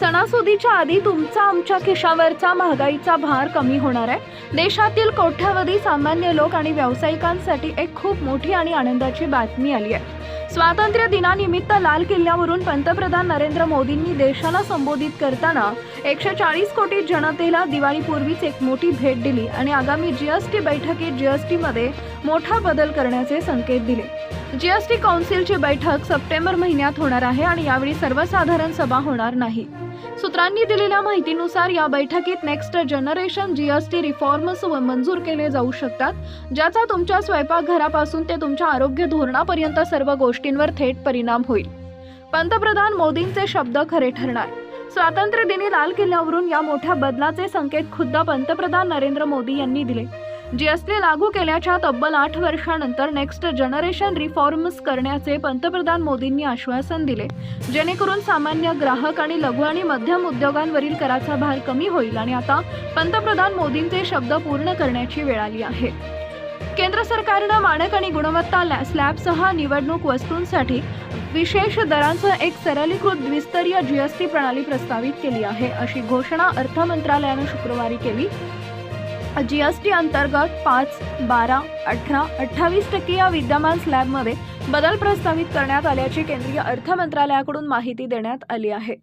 सणासुदीच्या आधी तुमचा आमच्या खिशावरचा महागाईचा भार कमी होणार आहे. देशातील कोट्यावधी सामान्य लोक आणि व्यावसायिकांसाठी एक खूप मोठी आणि आनंदाची बातमी आली आहे. स्वातंत्र्य दिनानिमित्त लाल किल्ल्यावरून पंतप्रधान नरेंद्र मोदींनी देशाला संबोधित करताना एकशे चाळीस कोटी जनतेला दिवाळीपूर्वीच एक मोठी भेट दिली आणि आगामी जीएसटी बैठकीत जीएसटीमध्ये मोठा बदल करण्याचे संकेत दिले. जीएसटी कौन्सिलची बैठक सप्टेंबर महिन्यात होणार आहे आणि यावेळी सर्वसाधारण सभा होणार नाही. सूत्रांनी दिलेल्या माहितीनुसार या बैठकीत नेक्स्ट जनरेशन जीएसटी रिफॉर्म्स व मंजूर केले जाऊ शकतात ज्याचा तुमच्या स्वयंपाकघरापासून ते तुमच्या आरोग्य धोरणापर्यंत सर्व गोष्टींवर थेट परिणाम होईल. पंतप्रधान मोदींचे शब्द खरे ठरणार. स्वातंत्र्य दिनी लाल किल्ल्यावरून या मोठ्या बदलाचे संकेत खुद्द पंतप्रधान नरेंद्र मोदी यांनी दिले. जीएसटी लागू केल्याच्या तब्बल आठ वर्षानंतर नेक्स्ट जनरेशन रिफॉर्म्स करण्याचे पंतप्रधान मोदींनी आश्वासन दिले. जेणेकरून सामान्य ग्राहक आणि लघु आणि मध्यम उद्योगांवरील कराचा भार कमी होईल आणि आता पंतप्रधान मोदींचे शब्द पूर्ण करण्याची वेळ आली आहे. केंद्र सरकारनं मानक आणि गुणवत्ता लॅ- स्लॅबसह निवडणूक वस्तूंसाठी विशेष दरांसह एक सरलीकृत द्विस्तरीय जीएसटी प्रणाली प्रस्तावित केली आहे अशी घोषणा अर्थ मंत्रालयानं शुक्रवारी केली. जीएसटी अंतर्गत पाच बारा अठरा अठ्ठावीस टक्के या विद्यमान स्लॅबमध्ये बदल प्रस्तावित करण्यात आल्याची केंद्रीय अर्थ मंत्रालयाकडून माहिती देण्यात आली आहे.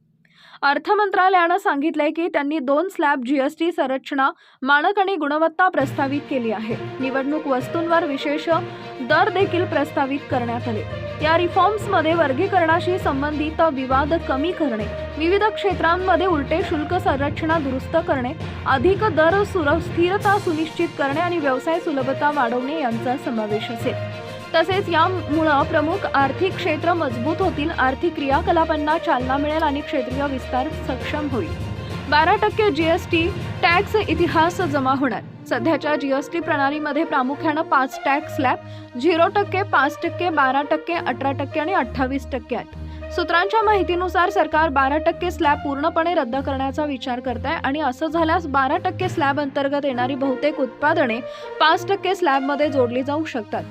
अर्थ मंत्रालयानं सांगितलंय की त्यांनी दोन स्लॅब जीएसटी संरचना मानक आणि गुणवत्ता प्रस्तावित केली आहे. निवडणूक वस्तूंवर विशेष दर देखील प्रस्तावित करण्यात आले. या रिफॉर्म्समध्ये वर्गीकरणाशी संबंधित विवाद कमी करणे विविध क्षेत्रांमध्ये उलटे शुल्क संरचना दुरुस्त करणे अधिक दर सुर स्थिरता सुनिश्चित करणे आणि व्यवसाय सुलभता वाढवणे यांचा समावेश असेल. तसेच यामुळं प्रमुख आर्थिक क्षेत्र मजबूत होतील आर्थिक क्रियाकलापांना चालना मिळेल आणि क्षेत्रीय विस्तार सक्षम होईल. बारा टक्के जीएसटी टॅक्स इतिहास जमा होणार. सध्याच्या जीएसटी प्रणालीमध्ये प्रामुख्यानं पाच टॅक्स स्लॅब झिरो टक्के पाच टक्के बारा टक्के अठरा टक्के आणि अठ्ठावीस टक्के आहेत. सूत्रांच्या माहितीनुसार सरकार बारा टक्के स्लॅब पूर्णपणे रद्द करण्याचा विचार करत आहे आणि असं झाल्यास बारा टक्के स्लॅब अंतर्गत येणारी बहुतेक उत्पादने पाच टक्के स्लॅबमध्ये जोडली जाऊ शकतात.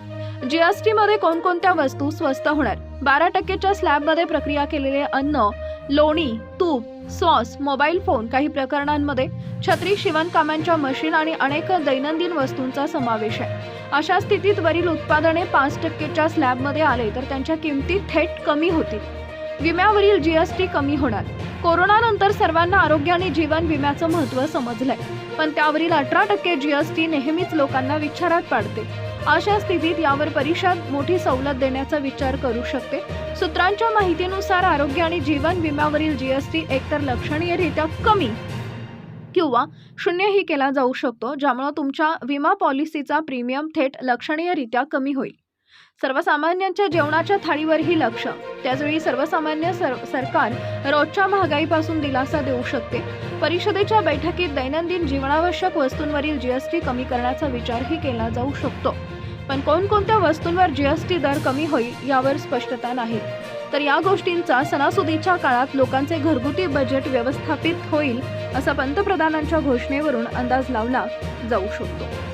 जीएसटी मध्ये कोणकोणत्या वस्तू स्वस्त होणार? बारा टक्केच्या स्लॅबमध्ये प्रक्रिया केलेले अन्न लोणी तूप सॉस मोबाईल फोन काही प्रकरणांमध्ये छत्री शिवणकामांच्या मशीन आणि अनेक दैनंदिन वस्तूंचा समावेश आहे. अशा स्थितीत वरील उत्पादने पाच टक्केच्या स्लॅबमध्ये आले तर त्यांच्या किमती थेट कमी होतील. विम्यावरील जीएसटी कमी होणार. कोरोनानंतर सर्वांना आरोग्य आणि जीवन विम्याचं महत्त्व समजलंय. पण त्यावरील अठरा टक्के जीएसटी नेहमीच लोकांना विचारात पाडते. अशा स्थितीत यावर परिषद मोठी सवलत देण्याचा विचार करू शकते. सूत्रांच्या माहितीनुसार आरोग्य आणि जीवन विम्यावरील जीएसटी एकतर लक्षणीयरित्या कमी किंवा शून्यही केला जाऊ शकतो ज्यामुळे तुमच्या विमा पॉलिसीचा प्रीमियम थेट लक्षणीयरित्या कमी होईल. सर्वसामान्यांच्या जेवणाच्या थाळीवरही लक्ष. त्याचवेळी सर्वसामान्य सर सरकार रोजच्या महागाईपासून दिलासा देऊ शकते. परिषदेच्या बैठकीत दैनंदिन जीवनावश्यक वस्तूंवरील जीएसटी कमी करण्याचा विचारही केला जाऊ शकतो. पण कोणकोणत्या वस्तूंवर जीएसटी दर कमी होईल यावर स्पष्टता नाही. तर या गोष्टींचा सणासुदीच्या काळात लोकांचे घरगुती बजेट व्यवस्थापित होईल असा पंतप्रधानांच्या घोषणेवरून अंदाज लावला जाऊ शकतो.